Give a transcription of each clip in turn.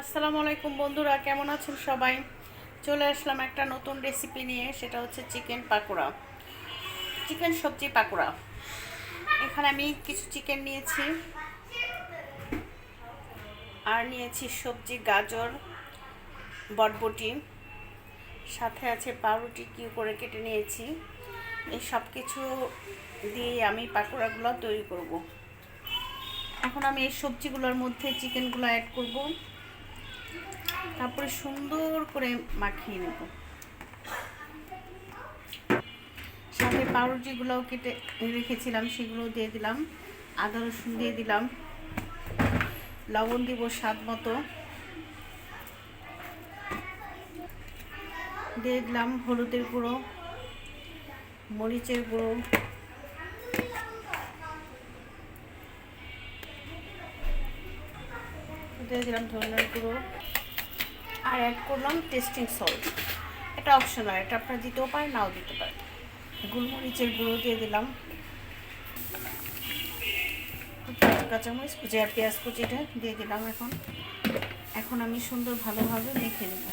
আসসালামু আলাইকুম বন্ধুরা, কেমন আছেন সবাই? চলে আসলাম একটা নতুন রেসিপি নিয়ে, সেটা হচ্ছে চিকেন পাকোড়া। চিকেন সবজি পাকোড়া। এখানে আমি কিছু চিকেন নিয়েছি। আর নিয়েছি সবজি, গাজর, বটবটি। সাথে আছে পাউরুটি কিউ করে কেটে নিয়েছি। এই সব কিছু দিয়ে আমি পাকোড়াগুলো তৈরি করব। এখন আমি এই সবজিগুলোর মধ্যে চিকেনগুলো অ্যাড করব। তারপরে সুন্দর করে মাখিয়ে নেব। সাথে পাউরুটিগুলোও কেটে রেখেছিলাম, সেগুলোও দিয়ে দিলাম। আদা রসুন দিয়ে দিলাম। লবণ দিব স্বাদ মতো। দিয়ে দিলাম হলুদের গুঁড়ো, মরিচের গুঁড়ো। দিয়ে দিলাম ধনের গুঁড়ো। আর অ্যাড করলাম টেস্টিং সল্ট এটা অপশনাল এটা আপনারা দিতেও পারেন, নাও দিতে পারেন। গোলমরিচের গুঁড়ো দিয়ে দিলাম। কাঁচামরিচ কুচি আর পেঁয়াজ কুচিটা দিয়ে দিলাম এখন। এখন আমি সুন্দর ভালোভাবে মেখে নেব।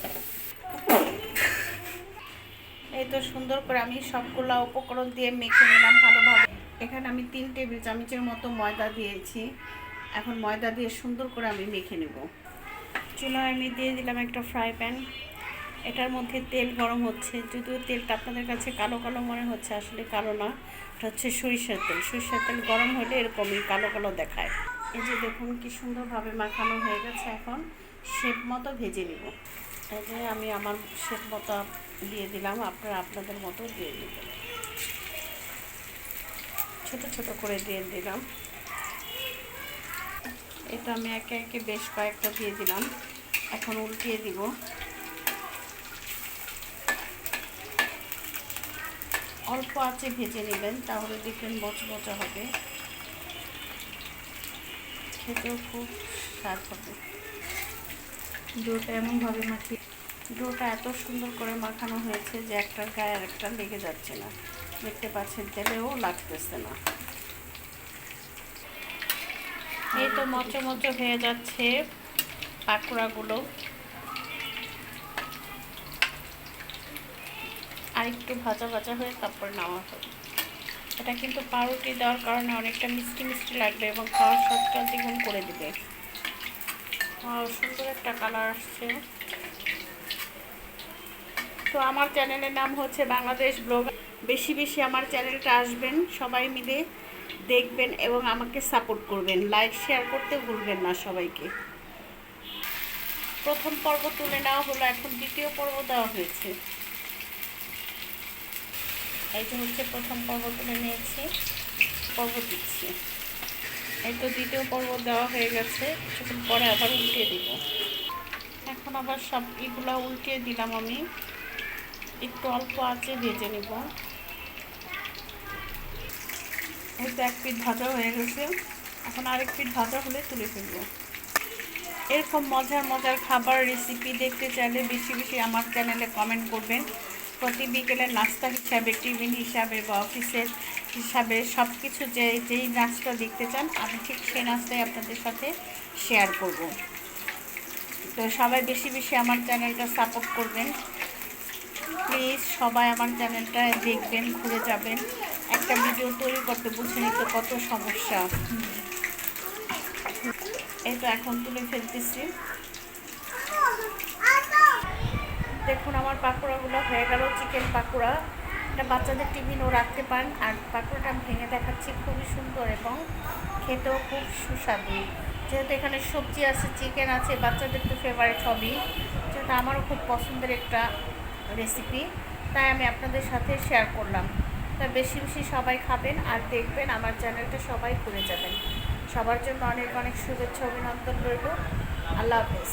এই তো সুন্দর করে আমি সবগুলো উপকরণ দিয়ে মেখে নিলাম ভালোভাবে। এখানে আমি তিন টেবিল চামচের মতো ময়দা দিয়েছি। এখন ময়দা দিয়ে সুন্দর করে আমি মেখে নেব। চুলায় আমি দিয়ে দিলাম একটা ফ্রাই প্যান। এটার মধ্যে তেল গরম হচ্ছে। যদিও তেলটা আপনাদের কাছে কালো কালো মনে হচ্ছে, আসলে কালো না। এটা হচ্ছে সরিষার তেল। সরিষার তেল গরম হলে এরকমই কালো কালো দেখায়। এই যে দেখুন কি সুন্দরভাবে মাখানো হয়ে গেছে এখন। শেপ মতো ভেজে নিব। এই যে আমি আমার শেপ মতো দিয়ে দিলাম। আপনারা আপনাদের মতো দিয়ে দিবেন। ছোট ছোট করে দিয়ে দিলাম। এটা আমি একে একে বেশ কয়েকটা দিয়ে দিলাম। এখন উল্টিয়ে দিব। অল্প আছে ভেজে নেবেন তাহলে দেখবেন মচমচা হবে। খেতেও খুব স্বাদ হবে। ডোটা এমনভাবে মাখি ডোটা এত সুন্দর করে মাখানো হয়েছে যে একটার গায়ে আরেকটা লেগে যাচ্ছে না। দেখতে পাচ্ছেন তেলেও লাগতেছে না এই তো মচো মচো হয়ে যাচ্ছে পাকোড়াগুলো। আর একটু ভাজা ভাজা হয়ে তারপর নেওয়া হবে। এটা কিন্তু পাউরুটি দেওয়ার কারণে অনেকটা মিষ্টি মিষ্টি লাগবে এবং খাওয়ার স্বাদটা দ্বিগুণ করে দিবে। সুন্দর একটা কালার আসছে। তো আমার চ্যানেলের নাম হচ্ছে বাংলাদেশ ব্লগ। বেশি বেশি আমার চ্যানেলটা আসবেন সবাই মিলে। দেখবেন এবং আমাকে সাপোর্ট করবেন। লাইক শেয়ার করতে ভুলবেন না সবাইকে। প্রথম পর্ব তুলে নেওয়া হলো, এখন দ্বিতীয় পর্ব দেওয়া হয়েছে। এই যে হচ্ছে প্রথম পর্ব তুলে নিয়েছি, পর্ব দিচ্ছি। এই তো দ্বিতীয় পর্ব দেওয়া হয়ে গেছে, কিছুক্ষণ পরে আবার উল্টে দিব। এখন আবার সব এগুলো উল্টিয়ে দিলাম আমি। একটু অল্প আছে ভেজে নেব। এই তো এক পিঠ ভাজা হয়ে গেছে। এখন আরেক পিঠ ভাজা হলে তুলে ফেলব। এরকম মজার মজার খাবার রেসিপি দেখতে চাইলে বেশি বেশি আমার চ্যানেলে কমেন্ট করবেন। প্রতি বিকেলে নাস্তা হিসাবে, টিফিন হিসাবে বা অফিসের হিসাবে সব কিছু যে, যেই নাস্তা দেখতে চান, আমি ঠিক সেই নাস্তাই আপনাদের সাথে শেয়ার করব। তো সবাই বেশি বেশি আমার চ্যানেলটা সাপোর্ট করবেন। প্লিজ সবাই আমার চ্যানেলটা দেখবেন, ঘুরে যাবেন। একটা ভিডিও তৈরি করতে বুঝে নিতে কত সমস্যা? এটা এখন তুলে ফেলতেছি। দেখুন, আমার পাকোড়াগুলো হয়ে গেল, চিকেন পাকোড়া। এটা বাচ্চাদের টিফিনও রাখতে পারেন, আর পাকোড়াটা আমি ভেঙে দেখাচ্ছি, খুবই সুন্দর এবং খেতেও খুব সুস্বাদু। যেহেতু এখানে সবজি আছে, চিকেন আছে, বাচ্চাদের তো ফেভারিট হবি যেহেতু আমারও খুব পছন্দের একটা রেসিপি তাই আমি আপনাদের সাথে শেয়ার করলাম। তা বেশি বেশি সবাই খাবেন আর দেখবেন আমার চ্যানেলটা সবাই ঘুরে যাবেন। সবার জন্য অনেক অনেক শুভেচ্ছা, অভিনন্দন রইল। আল্লাহ হাফেজ।